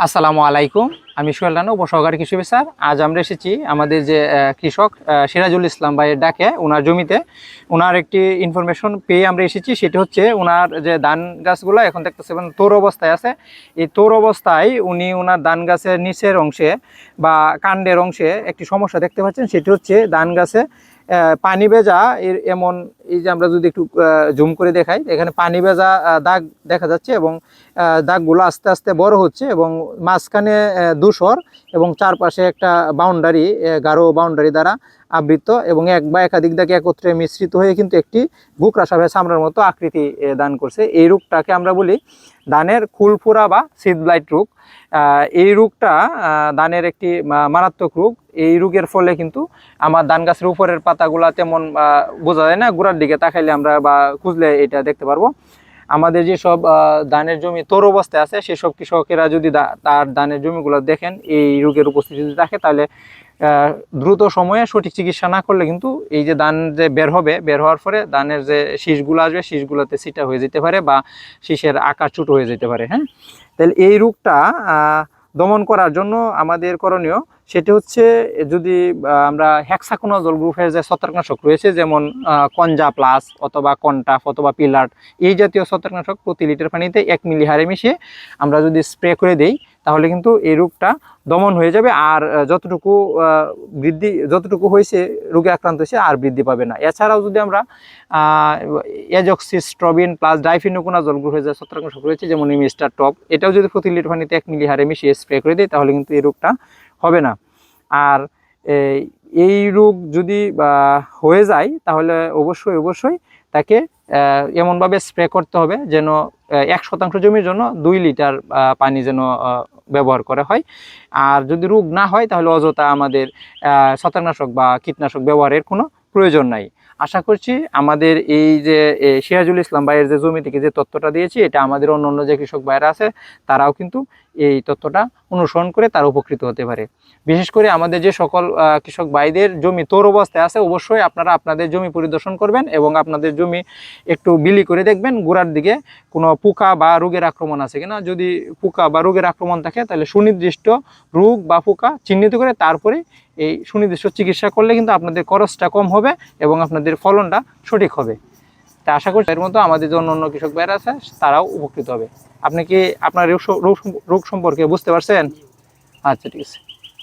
আসসালামু আলাইকুম। আমি সোহেল রানা, উপসহকারী কৃষি অফিসার। আজ আমরা এসেছি আমাদের যে কৃষক সিরাজুল ইসলাম ভাইয়ের ডাকে ওনার জমিতে। ওনার একটি ইনফরমেশন পেয়ে আমরা এসেছি, সেটি হচ্ছে ওনার যে ধান গাছগুলো এখন দেখতেছেন তোর অবস্থায় আছে। এই তোর অবস্থায় উনি ওনার ধান গাছের নিচের অংশে বা কাণ্ডের অংশে একটি সমস্যা দেখতে পাচ্ছেন, সেটি হচ্ছে ধান গাছে পানি ভেজা এমন এই যে আমরা যদি একটু জুম করে দেখাই, এখানে পানি ভেজা দাগ দেখা যাচ্ছে এবং দাগগুলো আস্তে আস্তে বড় হচ্ছে এবং মাঝখানে ধূসর এবং চারপাশে একটা বাউন্ডারি গাঢ় বাউন্ডারি দ্বারা আবৃত এবং এক বা একাধিক দাগে একত্রে মিশ্রিত হয়ে কিন্তু একটি বুকরা সাপের চামড়ার মতো আকৃতি দান করছে। এই রোগটাকে আমরা বলি ধানের খুলফুরা বা সিড ব্লাইট রোগ এই রোগটা ধানের একটি মারাত্মক রোগ এই রোগের ফলে কিন্তু আমার ধান গাছের উপরের পাতাগুলা তেমন বোঝা যায় না গোড়ার দিকে তাকাইলে আমরা বা খুঁজলে এটা দেখতে পারব। আমাদের যেসব আহ, ধানের জমি তোর অবস্থায় আছে সেসব কৃষকেরা যদি তার ধানের জমিগুলো দেখেন এই রোগের উপস্থিতি যদি থাকে তাহলে দ্রুত সময়ে সঠিক চিকিৎসা না করলে কিন্তু এই যে ধান যে বের হবে বের হওয়ার পরে ধানের যে শীষগুলো আসবে শীষগুলোতে সিটা হয়ে যেতে পারে বা শীষের আকার ছোট হয়ে যেতে পারে হ্যাঁ? তাহলে এই রোগটা দমন করার জন্য আমাদের করণীয়। সেটি হচ্ছে, যদি আমরা হ্যাক্সাকোনাজল গ্রুপের যে ছত্রাকনাশক রয়েছে, যেমন কঞ্জা প্লাস অথবা কন্টাফ অথবা পিলার্ট এই জাতীয় ছত্রাকনাশক প্রতি লিটার পানিতে এক মিলি হারে মিশিয়ে আমরা যদি স্প্রে করে দেই তাহলে কিন্তু এই রোগটা দমন হয়ে যাবে আর যতটুকু বৃদ্ধি, যতটুকু হয়েছে, রোগে আক্রান্ত হয়েছে আর বৃদ্ধি পাবে না। এছাড়াও যদি আমরা এজক্সিস্ট্রবিন প্লাস ডাইফিনোকোনা ডাইফিনোকোনাজল গ্রুপের যে ছত্রাকনাশক রয়েছে, যেমন মিস্টার টপ, এটাও যদি প্রতি লিটার পানিতে এক মিলি হারে মিশিয়ে স্প্রে করে দিই তাহলে কিন্তু এই রোগটা হবে না। আর এই রোগ যদি হয়ে যায়, তাহলে অবশ্যই অবশ্যই তাকে এমনভাবে স্প্রে করতে হবে যেন এক শতাংশ জমির জন্য দুই লিটার পানি যেন ব্যবহার করা হয়। আর যদি রোগ না হয় তাহলে অযথা আমাদের ছত্রাকনাশক বা কীটনাশক ব্যবহারের কোনো প্রয়োজন নাই। আশা করছি আমাদের এই যে সিরাজুল ইসলাম ভাইয়ের যে জমি থেকে যে তথ্যটা দিয়েছি, এটা আমাদের অন্য অন্য যে কৃষক ভাইয়েরা আছে, তারাও কিন্তু এই তথ্যটা অনুসরণ করে তারা উপকৃত হতে পারে। বিশেষ করে আমাদের যে সকল কৃষক ভাইদের জমি তোর অবস্থায় আছে, অবশ্যই আপনারা আপনাদের জমি পরিদর্শন করবেন এবং আপনাদের জমি একটু বিলি করে দেখবেন, গোড়ার দিকে কোনো পোকা বা রোগের আক্রমণ আছে কিনা। যদি পোকা বা রোগের আক্রমণ থাকে, তাহলে সুনির্দিষ্ট রোগ বা পোকা চিহ্নিত করে তারপরে এই সুনির্দিষ্ট চিকিৎসা করলে কিন্তু আপনাদের খরচটা কম হবে এবং আপনাদের ফলনটা সঠিক হবে। তা আশা করছি এর মতো আমাদের যে অন্য কৃষক ভাইরা আছে, তারাও উপকৃত হবে। আপনি কি আপনার রোগ রোগ সম্পর্কে বুঝতে পারছেন? আচ্ছা ঠিক আছে।